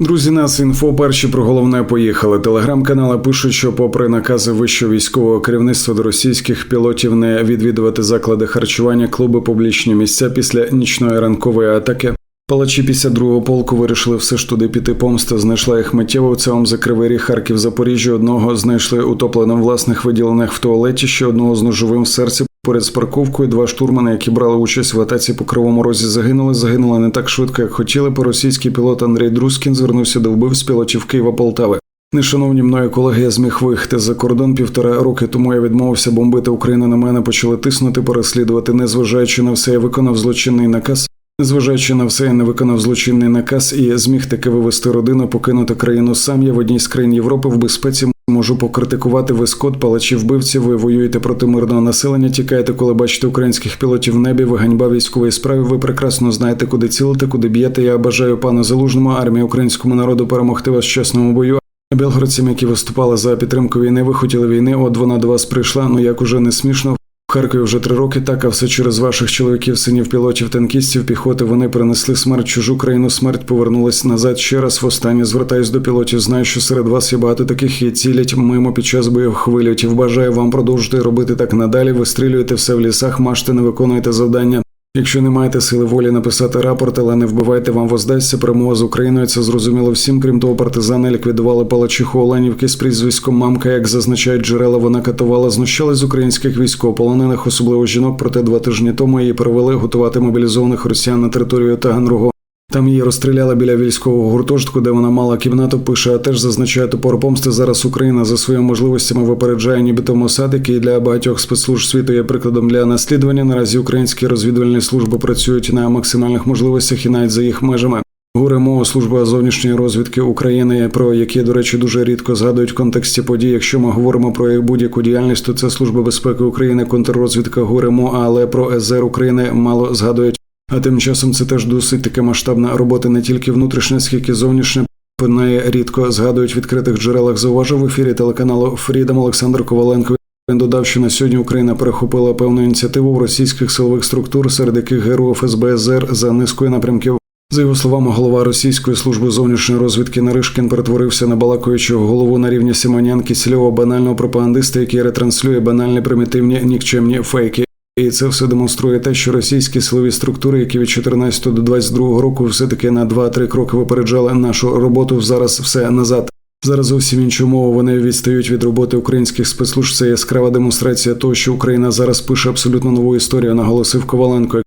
Друзі, нас інфо перші про головне поїхали. Телеграм-канали пишуть, що, попри накази вищого військового керівництва до російських пілотів не відвідувати заклади харчування, клуби, публічні місця після нічної ранкової атаки. Палачі 52-го полку вирішили все ж туди піти. Помста знайшла їх миттєво цьому за Кривий Ріг, Харків, Запоріжжя. Одного знайшли утопленим власних виділених в туалеті, ще одного з ножовим в серці. Поряд з парковкою два штурмани, які брали участь в атаці по кривому розі, загинули. Загинули не так швидко, як хотіли. По російський пілот Андрій Друскін звернувся до вбивць пілотів Києва Полтави. Нешановні мною колеги, я зміг виїхати за кордон півтора роки тому. Я відмовився бомбити Україну. На мене почали тиснути, переслідувати, незважаючи на все, я виконав злочинний наказ. Незважаючи на все, я не виконав злочинний наказ і зміг таки вивести родину, покинути країну сам. Я в одній з країн Європи в безпеці можу покритикувати ви скот, палачі вбивці. Ви воюєте проти мирного населення. Тікаєте, коли бачите українських пілотів в небі. Ви ганьба військової справи. Ви прекрасно знаєте, куди цілити, куди б'єте. Я бажаю пану залужному армії українському народу перемогти вас в чесному бою. Білгородцям, які виступали за підтримку війни, ви хотіли війни. От вона до вас прийшла. Ну як уже не смішно. Харкові вже три роки так, а все через ваших чоловіків, синів, пілотів, танкістів, піхоти. Вони принесли смерть чужу країну. Смерть повернулась назад. Ще раз востаннє звертаюсь до пілотів. Знаю, що серед вас є багато таких і цілять мимо під час бойових вильотів. Бажаю вам продовжити робити так надалі. Вистрілюєте все в лісах, маште, не виконуєте завдання. Якщо не маєте сили волі написати рапорт, але не вбивайте, вам воздасться перемога з Україною. Це зрозуміло всім. Крім того, партизани ліквідували палачиху Оленівки з прізвиськом Мамка. Як зазначають джерела, вона катувала, знущали з українських військовополонених, особливо жінок. Проте два тижні тому її перевели готувати мобілізованих росіян на територію Таганрогу. Там її розстріляли біля військового гуртожитку, де вона мала кімнату. Пише, а теж зазначає топор помсти. Зараз Україна за своїми можливостями випереджає, нібито Мосад, який для багатьох спецслужб світу є прикладом для наслідування. Наразі українські розвідувальні служби працюють на максимальних можливостях і навіть за їх межами. ГУРМО, служба зовнішньої розвідки України, про які, до речі, дуже рідко згадують в контексті подій. Якщо ми говоримо про будь-яку діяльність, то це служба безпеки України, контррозвідка ГУРМО, але про СЗР України мало згадують. А тим часом це теж досить таки масштабна робота не тільки внутрішня, скільки зовнішня. Неї рідко згадують в відкритих джерелах. Зауважив в ефірі телеканалу Фрідом Олександр Коваленко. Він додав, що на сьогодні Україна перехопила певну ініціативу в російських силових структур, серед яких ГРУ СБЗР за низкою напрямків. За його словами, голова російської служби зовнішньої розвідки Наришкін перетворився на балакуючого голову на рівні Симонянки, сільового банального пропагандиста, який ретранслює банальні примітивні нікчемні фейки. І це все демонструє те, що російські силові структури, які від 14 до 22 року все таки на 2-3 кроки випереджали нашу роботу, зараз все назад. Зараз зовсім іншу мову вони відстають від роботи українських спецслужб. Це яскрава демонстрація того, що Україна зараз пише абсолютно нову історію, наголосив Коваленко.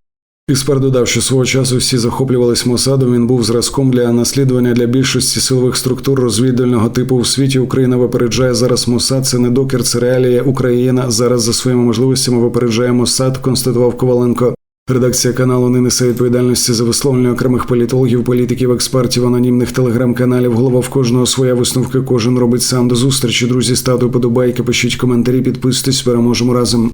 Експерт додав, що свого часу всі захоплювались Мосадом. Він був зразком для наслідування для більшості силових структур розвідувального типу в світі. Україна випереджає зараз Мосад. Це не докер, це реалія. Україна зараз за своїми можливостями випереджає Мосад, констатував Коваленко. Редакція каналу не несе відповідальності за висловлення окремих політологів, політиків, експертів, анонімних телеграм-каналів. Голова в кожного своя висновки. Кожен робить сам до зустрічі. Друзі, ставте подобайки, пишіть коментарі, підписуйтесь. Переможемо разом.